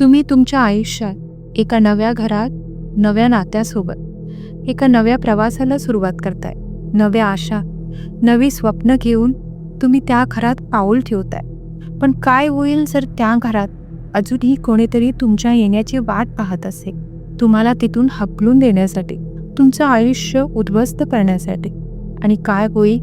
तुम्ही तुमच्या आयुष्यात एका नव्या घरात नव्या नात्यासोबत एका नव्या प्रवासाला सुरुवात करताय. नव्या आशा नवी स्वप्न घेऊन तुम्ही त्या घरात पाऊल ठेवताय. पण काय होईल जर त्या घरात अजूनही कोणीतरी तुमच्या येण्याची वाट पाहत असेल? तुम्हाला तिथून हकलून देण्यासाठी तुमचं आयुष्य उद्ध्वस्त करण्यासाठी. आणि काय होईल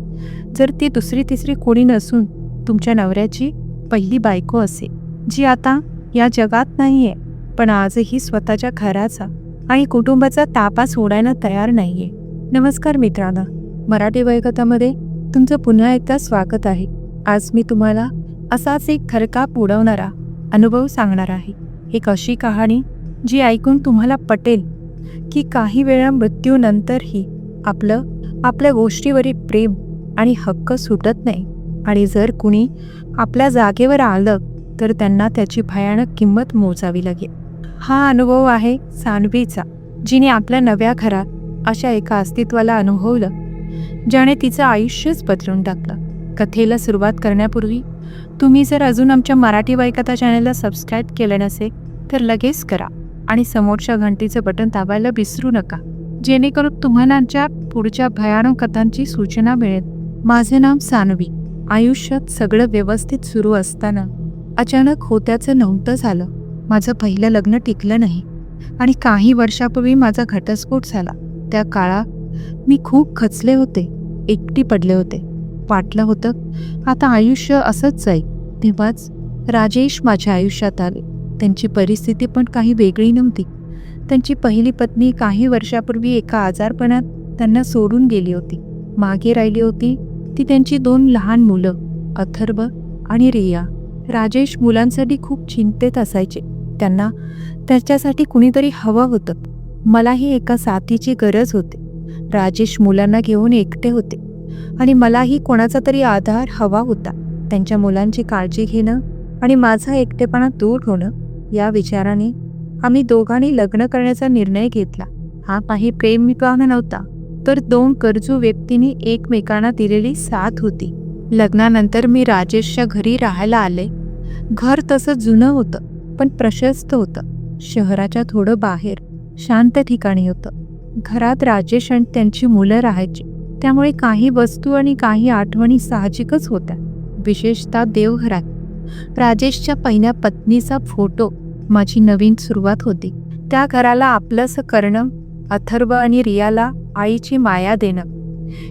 जर ती दुसरी तिसरी कोणी नसून तुमच्या नवऱ्याची पहिली बायको असेल जी आता या जगात नाहीये. पण आजही स्वतःच्या घराचा आणि कुटुंबाचा तापा सोडायला तयार नाहीये. नमस्कार मित्रांनो. मराठी वयकथामध्ये तुमचं पुन्हा एकदा स्वागत आहे. आज मी तुम्हाला असाच एक खरकाप उडवणारा अनुभव सांगणार आहे. एक अशी कहाणी जी ऐकून तुम्हाला पटेल की काही वेळा मृत्यूनंतरही आपलं आपल्या गोष्टीवरील प्रेम आणि हक्क सुटत नाही. आणि जर कुणी आपल्या जागेवर आलं तर त्यांना त्याची भयानक किंमत मोजावी लागेल. हा अनुभव आहे सानवीचा जिने आपल्या नव्या घरात अशा एका अस्तित्वाला अनुभवलं ज्याने तिचं आयुष्यच बदलून टाकलं. कथेला सुरुवात करण्यापूर्वी तुम्ही जर अजून आमच्या मराठी बायकथा चॅनलला सबस्क्राईब केलं नसेल तर लगेच करा आणि समोरच्या घंटीचं बटन दाबायला विसरू नका जेणेकरून तुम्हाला आमच्या पुढच्या भयानक कथांची सूचना मिळेल. माझे नाव सानवी. आयुष्यात सगळं व्यवस्थित सुरू असताना अचानक होत्याचं नव्हतं झालं. माझं पहिलं लग्न टिकलं नाही आणि काही वर्षापूर्वी माझा घटस्फोट झाला. त्या काळात मी खूप खचले होते एकटी पडले होते. वाटलं होतं आता आयुष्य असंच जाईल. तेव्हाच राजेश माझ्या आयुष्यात आले. त्यांची परिस्थिती पण काही वेगळी नव्हती. त्यांची पहिली पत्नी काही वर्षापूर्वी एका आजारपणात त्यांना सोडून गेली होती. मागे राहिली होती ती त्यांची दोन लहान मुलं अथर्व आणि रिया. राजेश मुलांसाठी खूप चिंतेत असायचे. त्यांना त्याच्यासाठी कुणीतरी हवं होतं. मलाही एका साथीची गरज होती. राजेश मुलांना घेऊन एकटे होते. आणि मलाही कोणाचा तरी आधार हवा होता. त्यांच्या मुलांची काळजी घेणं आणि माझा एकटेपणा दूर होणं या विचाराने आम्ही दोघांनी लग्न करण्याचा निर्णय घेतला. हा काही प्रेम विवाह नव्हता तर दोन गरजू व्यक्तींनी एकमेकांना दिलेली साथ होती. लग्नानंतर मी राजेशच्या घरी राहायला आले. घर तसं जुनं होतं पण प्रशस्त होतं. शहराच्या थोडं बाहेर शांत ठिकाणी होतं. घरात राजेश आणि त्यांची मुलं राहायची. त्यामुळे काही वस्तू आणि काही आठवणी साहजिकच होत्या. विशेषतः देवघरात. राजेशच्या पहिल्या पत्नीचा फोटो माझी नवीन सुरुवात होती. त्या घराला आपलंसं करणं अथर्व आणि रियाला आईची माया देणं.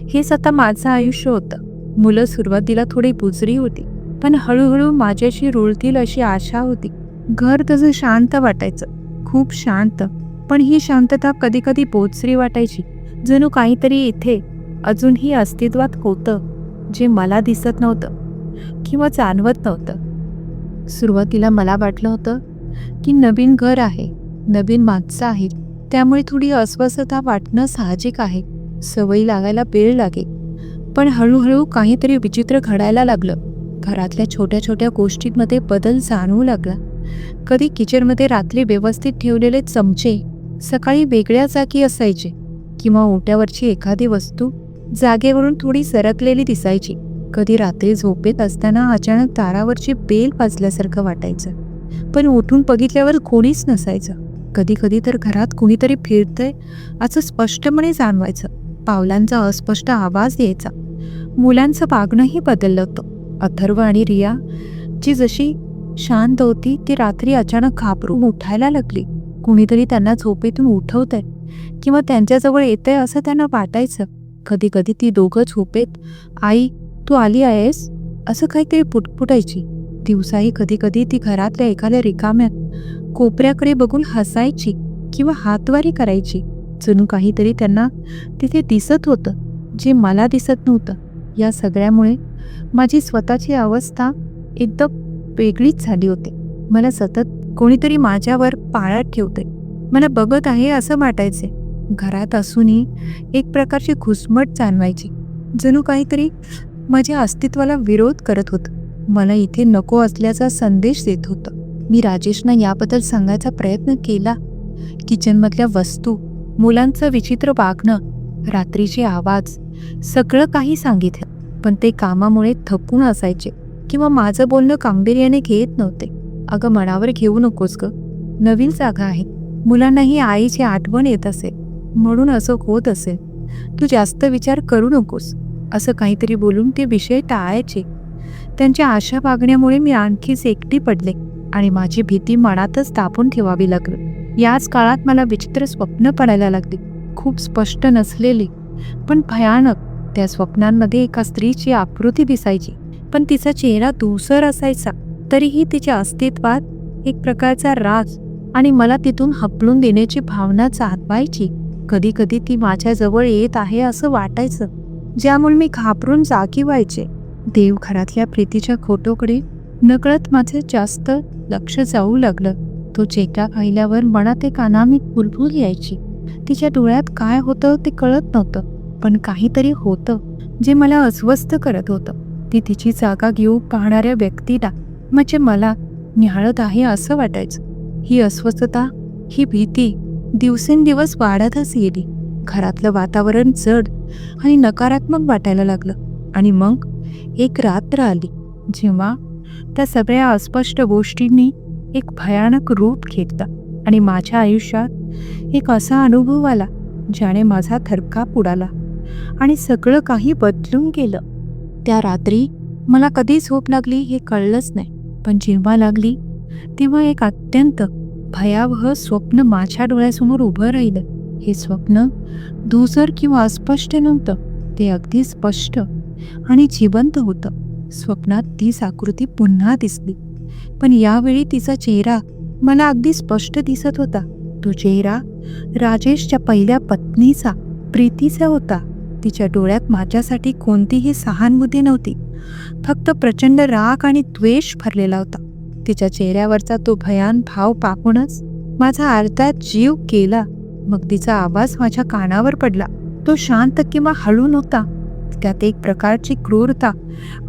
हेच आता माझं आयुष्य होतं. मुलं सुरुवातीला थोडी बुजरी होती पण हळूहळू माझ्याशी रुळतील अशी आशा होती. घर तसं शांत वाटायचं खूप शांत पण ही शांतता कधी कधी बोचरी वाटायची. जणू काहीतरी इथे अजूनही अस्तित्वात होतं जे मला दिसत नव्हतं किंवा जाणवत नव्हतं. सुरुवातीला मला वाटलं होतं की नवीन घर आहे नवीन माणसं आहेत त्यामुळे थोडी अस्वस्थता वाटणं साहजिक आहे सवयी लागायला वेळ लागेल. पण हळूहळू काहीतरी विचित्र घडायला लागलं. घरातल्या छोट्या छोट्या गोष्टींमध्ये बदल जाणवू लागला. कधी किचनमध्ये रात्री व्यवस्थित ठेवलेले चमचे सकाळी वेगळ्या जागी असायचे किंवा ओट्यावरची एखादी वस्तू जागेवरून थोडी सरकलेली दिसायची. कधी रात्री झोपेत असताना अचानक दारावरची बेल पाजल्यासारखं वाटायचं. पण उठून बघितल्यावर कोणीच नसायचं. कधी कधी तर घरात कुणीतरी फिरतंय असं स्पष्टपणे जाणवायचं. पावलांचा अस्पष्ट आवाज यायचा. मुलांचं वागणंही बदललं होतं. अथर्व आणि रिया जी जशी शांत होती ती रात्री अचानक घाबरून उठायला लागली. कुणीतरी त्यांना झोपेतून उठवत आहे किंवा त्यांच्याजवळ येतंय असं त्यांना वाटायचं. कधी कधी ती दोघं झोपेत आई तू आली आहेस? असं काहीतरी पुटपुटायची. दिवसाही कधी कधी ती घरातल्या एखाद्या रिकाम्यात कोपऱ्याकडे बघून हसायची किंवा हातवारी करायची. जणू काहीतरी त्यांना तिथे दिसत होतं जे मला दिसत नव्हतं. या सगळ्यामुळे माझी स्वतःची अवस्था एकदम वेगळीच झाली होती. मला सतत कोणीतरी माझ्यावर पाळत ठेवते मला बघत आहे असं वाटायचे. घरात असूनही एक प्रकारची घुसमट जाणवायची. जणू काहीतरी माझ्या अस्तित्वाला विरोध करत होतं. मला इथे नको असल्याचा संदेश देत होतं. मी राजेशना याबद्दल सांगायचा प्रयत्न केला. किचनमधल्या वस्तू मुलांचं विचित्र वागणं रात्रीचे आवाज सगळं काही सांगितलं पण ते कामामुळे थपून असायचे किंवा माझं बोलणं गांभीर्याने घेत नव्हते. अगं मनावर घेऊ नकोस ग. नवीन जागा आहे. मुलांनाही आईची आठवण येत असेल. म्हणून असं होत असेल. तू जास्त विचार करू नकोस. असं काहीतरी बोलून ते विषय टाळायचे. त्यांच्या आशा वागण्यामुळे मी आणखीच एकटी पडले आणि माझी भीती मनातच दाबून ठेवावी लागली. याच काळात मला विचित्र स्वप्न पडायला लागली. खूप स्पष्ट नसलेली पण भयानक त्या स्वप्नांमध्ये एका स्त्रीची आकृती दिसायची. पण तिचा चेहरा दुसर असायचा. तरीही तिच्या अस्तित्वात एक प्रकारचा राज आणि मला तिथून हपलून देण्याची भावना चाहवायची कधी कधी ती माझ्याजवळ येत आहे असं वाटायचं. ज्यामुळे मी घाबरून जागी व्हायचे. देवघरातल्या प्रीतीच्या फोटोकडे नकळत माझे जास्त लक्ष जाऊ लागलं. तो चेहरा पाहिल्यावर मनात एक अनामिक बुलबुल यायची. तिच्या डोळ्यात काय होतं ते कळत नव्हतं पण काहीतरी होतं जे मला अस्वस्थ करत होतं. ती तिची जागा घेऊ पाहणाऱ्या व्यक्तीला म्हणजे मला निहाळत आहे असं वाटायचं. ही अस्वस्थता ही भीती दिवसेंदिवस वाढतच गेली. घरातलं वातावरण जड आणि नकारात्मक वाटायला लागलं आणि मग एक रात्र आली जेव्हा त्या सगळ्या अस्पष्ट गोष्टींनी एक भयानक रूप घेतलं आणि माझ्या आयुष्यात एक असा अनुभव आला ज्याने माझा थरकाप उडाला आणि सगळं काही बदलून गेलं. त्या रात्री मला कधी झोप लागली हे कळलंच नाही पण जेव्हा लागली तेव्हा एक अत्यंत भयावह स्वप्न माझ्या डोळ्यासमोर उभं राहिलं. हे स्वप्न धूसर किंवा अस्पष्ट नव्हतं ते अगदी स्पष्ट आणि जिवंत होतं. स्वप्नात तीच आकृती पुन्हा दिसली पण यावेळी तिचा चेहरा मला अगदी स्पष्ट दिसत होता. तो चेहरा राजेशच्या पहिल्या पत्नीचा प्रीतीचा होता. तिच्या डोळ्यात माझ्यासाठी कोणतीही सहानुभूती नव्हती. फक्त प्रचंड राग आणि द्वेष भरलेला होता. तिच्या चेहऱ्यावरचा तो भयान भाव पाहूनच माझा अर्ध्यात जीव केला मग तिचा आवाज माझ्या कानावर पडला. तो शांत किंवा हळू नव्हता. त्यात एक प्रकारची क्रूरता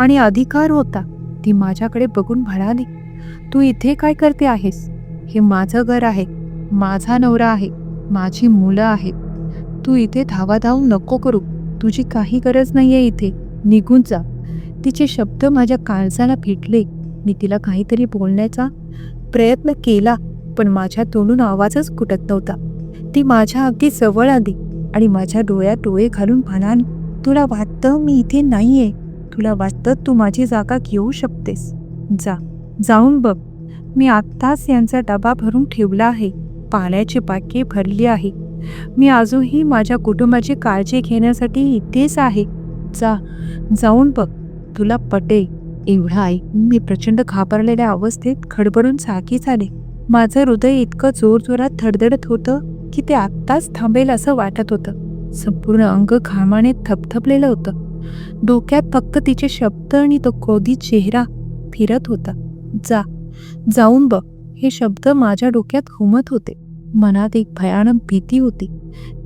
आणि अधिकार होता. ती माझ्याकडे बघून म्हणाली तू इथे काय करते आहेस? हे माझं घर आहे. माझा नवरा आहे माझी मुलं आहेत. तू इथे धावाधाव नको करू. तुझी काही गरज नाही आहे इथे. निघून जा. तिचे शब्द माझ्या काळजाला भेटले मी तिला काहीतरी बोलण्याचा प्रयत्न केला पण माझ्या तोंडून आवाजच कुटत नव्हता. ती माझ्या अगदी जवळ आली आणि माझ्या डोळ्यात डोळे घालून म्हणाली तुला वाटतं मी इथे नाही आहे तुला वाटतं तू माझी जागा घेऊ शकतेस? जा. जाऊन बघ. मी आत्ताच यांचा डबा भरून ठेवला आहे. पाण्याची बाकी भरली आहे. मी अजूनही माझ्या कुटुंबाची काळजी घेण्यासाठी इथेच आहे. जा जाऊन बघ तुला पटे एवढा आई मी प्रचंड घाबरलेल्या अवस्थेत खडबडून जागी झाले. माझं हृदय इतकं जोरजोरात धडधडत होतं की ते आत्ताच थांबेल असं वाटत होतं. संपूर्ण अंग घामाने थपथपलेलं होतं. डोक्यात फक्त तिचे शब्द आणि तो क्रोधी चेहरा फिरत होता. जा जाऊन बघ. हे शब्द माझ्या डोक्यात घुमत होते. मनात एक भयानक भीती होती.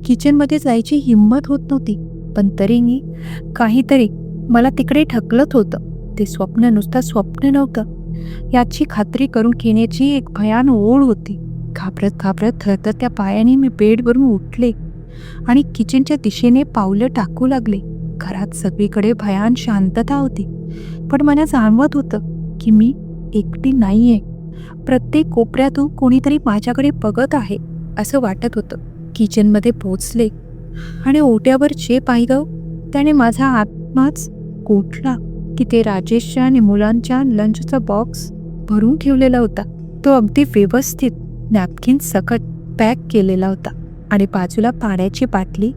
किचनमध्ये जायची हिंमत होत नव्हती. पण तरीही काहीतरी मला तिकडे ढकलत होतं. ते स्वप्न नुसतं स्वप्न नव्हतं. याची खात्री करून घेण्याची एक भयान ओढ होती. घाबरत घाबरत थरथरत्या पायाने मी बेडवरून उठले आणि किचनच्या दिशेने पावलं टाकू लागले. घरात सगळीकडे भयान शांतता होती. पण मला जाणवत होतं की मी एकटी नाही आहे प्रत्येक कोपऱ्यातून कोणीतरी माझ्याकडे बघत आहे असं वाटत होतं. किचनमध्ये पोचले आणि ओट्यावर जे पाहिलं त्याने माझा आत्माच कोठला की ते राजेशच्या आणि मुलांच्या लंचचा बॉक्स भरून ठेवलेला होता. तो अगदी व्यवस्थित नॅपकिन सकट पॅक केलेला होता आणि बाजूला पाण्याची बाटली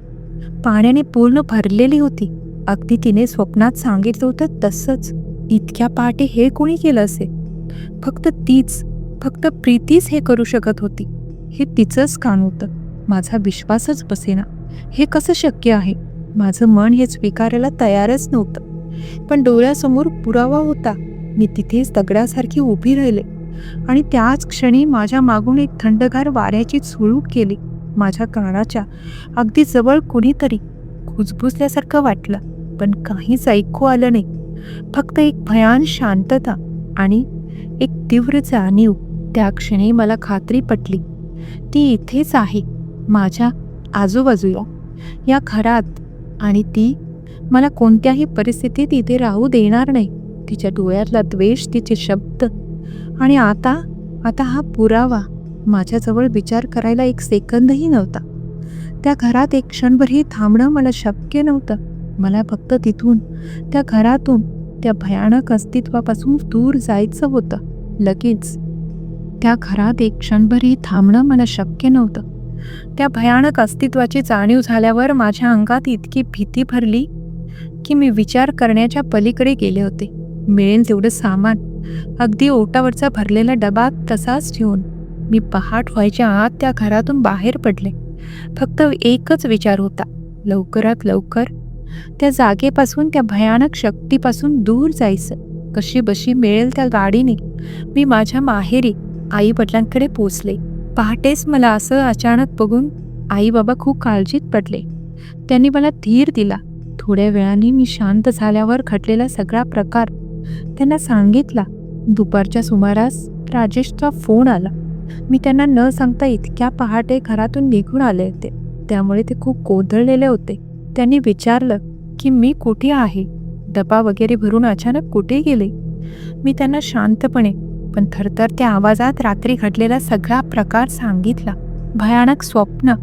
पाण्याने पूर्ण भरलेली होती. अगदी तिने स्वप्नात सांगितलं होतं तसंच इतक्या पहाटे हे कोणी केलं असेल? फक्त तीच फक्त प्रीतीच हे करू शकत होती. हे तिचंच काम होतं. माझा विश्वासच बसेना. हे कसं शक्य आहे? माझं मन हे स्वीकारायला तयारच नव्हतं. पण डोळ्यासमोर पुरावा होता. मी तिथेच दगडासारखी उभी राहिले. आणि त्याच क्षणी माझ्या मागून एक थंडगार वाऱ्याची सुळूक केली माझ्या कानाच्या अगदी जवळ कुणीतरी खुजबुजल्यासारखं वाटलं. पण काहीच ऐकू आलं नाही. फक्त एक भयान शांतता आणि तीव्र जाणीव त्या क्षणी मला खात्री पटली. ती इथेच आहे माझ्या आजूबाजूला या घरात. आणि ती मला कोणत्याही परिस्थितीत इथे राहू देणार नाही. तिच्या डोळ्यातला द्वेष तिचे शब्द. आणि आता आता हा पुरावा माझ्याजवळ विचार करायला एक सेकंदही नव्हता. त्या घरात एक क्षणभरही थांबणं मला शक्य नव्हतं. मला फक्त तिथून त्या घरातून त्या भयानक अस्तित्वापासून दूर जायचं होतं. लगेच. त्या घरात एक क्षणभरही थांबणं मला शक्य नव्हतं. त्या भयानक अस्तित्वाची जाणीव झाल्यावर माझ्या अंगात इतकी भीती भरली की मी विचार करण्याच्या पलीकडे गेले होते. मिळेल तेवढं सामान. अगदी ओटावरचा भरलेला डबा तसाच ठेवून मी पहाट व्हायच्या आत त्या घरातून बाहेर पडले. फक्त एकच विचार होता लवकरात लवकर त्या जागेपासून त्या भयानक शक्तीपासून दूर जायचं. कशी बशी मिळेल त्या गाडीने मी माझ्या माहेरी आई वडिलांकडे पोचले. पहाटेच मला असं अचानक बघून आई बाबा खूप काळजीत पडले. त्यांनी मला धीर दिला. थोड्या वेळाने मी शांत झाल्यावर घडलेला सगळा प्रकार त्यांना सांगितला. दुपारच्या सुमारास राजेशचा फोन आला. मी त्यांना न सांगता इतक्या पहाटे घरातून निघून आले होते. त्यामुळे ते खूप गोंधळलेले होते. त्यांनी विचारलं की मी कुठे आहे? डबा वगैरे भरून अचानक कुठे गेले? मी त्यांना शांतपणे पण थरथरत्या आवाजात रात्री घडलेला सगळा प्रकार सांगितला. भयानक स्वप्न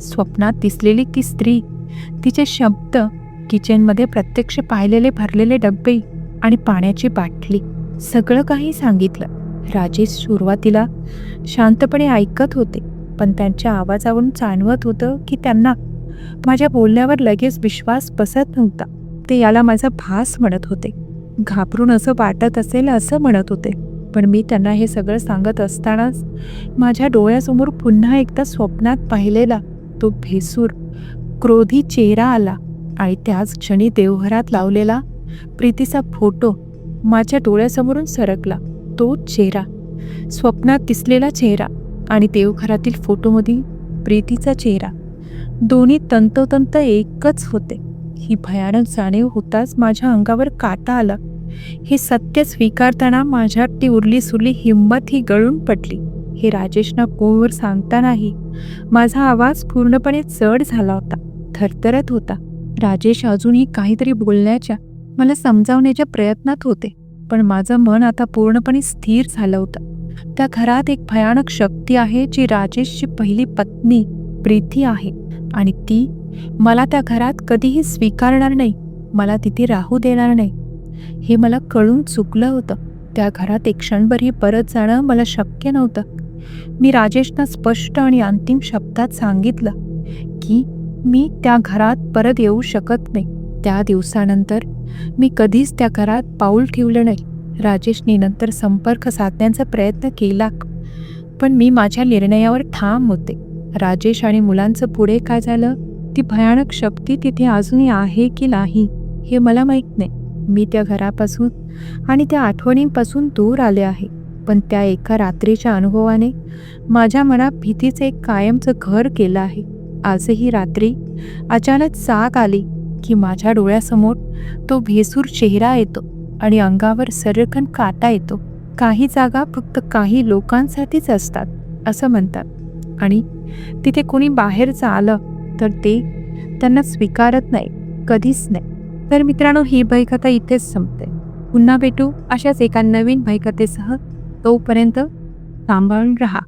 स्वप्नात दिसलेली ती स्त्री तिचे शब्द किचनमध्ये प्रत्यक्ष पाहिलेले भरलेले डब्बे आणि पाण्याची बाटली सगळं काही सांगितलं. राजेश सुरुवातीला शांतपणे ऐकत होते पण त्यांच्या आवाजावरून जाणवत होतं की त्यांना माझ्या बोलण्यावर लगेच विश्वास बसत नव्हता. ते याला माझा भास म्हणत होते. घाबरून असं वाटत असेल असं म्हणत होते. पण मी त्यांना हे सगळं सांगत असतानाच माझ्या डोळ्यासमोर पुन्हा एकदा स्वप्नात पाहिलेला तो भेसूर क्रोधी चेहरा आला आणि त्याच क्षणी देवघरात लावलेला प्रीतीचा फोटो माझ्या डोळ्यासमोरून सरकला. तो चेहरा स्वप्नात दिसलेला चेहरा आणि देवघरातील फोटोमधील प्रीतीचा चेहरा. दोन्ही तंतोतंत एकच होते. ही भयानक जाणीव होताच माझ्या अंगावर काटा आला. हे सत्य स्वीकारताना माझ्यात ती उरली सुरली हिंमत ही गळून पडली. हे राजेशना कोवर सांगतानाही माझा आवाज पूर्णपणे चढ झाला होता. थरथरत होता. राजेश अजूनही काहीतरी बोलण्याच्या मला समजावण्याच्या प्रयत्नात होते. पण माझं मन आता पूर्णपणे स्थिर झालं होतं. त्या घरात एक भयानक शक्ती आहे जी राजेशची पहिली पत्नी प्रीती आहे. आणि ती मला त्या घरात कधीही स्वीकारणार नाही. मला तिथे राहू देणार नाही. हे मला कळून चुकलं होतं. त्या घरात एक क्षणभरही परत जाणं मला शक्य नव्हतं. मी राजेशना स्पष्ट आणि अंतिम शब्दात सांगितलं की मी त्या घरात परत येऊ शकत नाही. त्या दिवसानंतर मी कधीच त्या घरात पाऊल ठेवलं नाही. राजेशने नंतर संपर्क साधण्याचा प्रयत्न केला. पण मी माझ्या निर्णयावर ठाम होते. राजेश आणि मुलांचं पुढे काय झालं? ती भयानक शक्ती तिथे अजूनही आहे की नाही हे मला माहीत नाही. मी त्या घरापासून आणि त्या आठवणींपासून दूर आले आहे. पण त्या एका रात्रीच्या अनुभवाने माझ्या मनात भीतीचं एक कायमचं घर केलं आहे. आजही रात्री अचानक साग आली की माझ्या डोळ्यासमोर तो भेसूर चेहरा येतो आणि अंगावर सर्रखन काटा येतो. काही जागा फक्त काही लोकांसाठीच असतात असं म्हणतात. आणि तिथे कोणी बाहेरचं आलं तर ते त्यांना स्वीकारत नाही कधीच नाही. तर मित्रांनो ही भयकथा इथेच संपते. पुन्हा भेटू अशाच एका नवीन भयकथेसह तोपर्यंत सांभाळून राहा.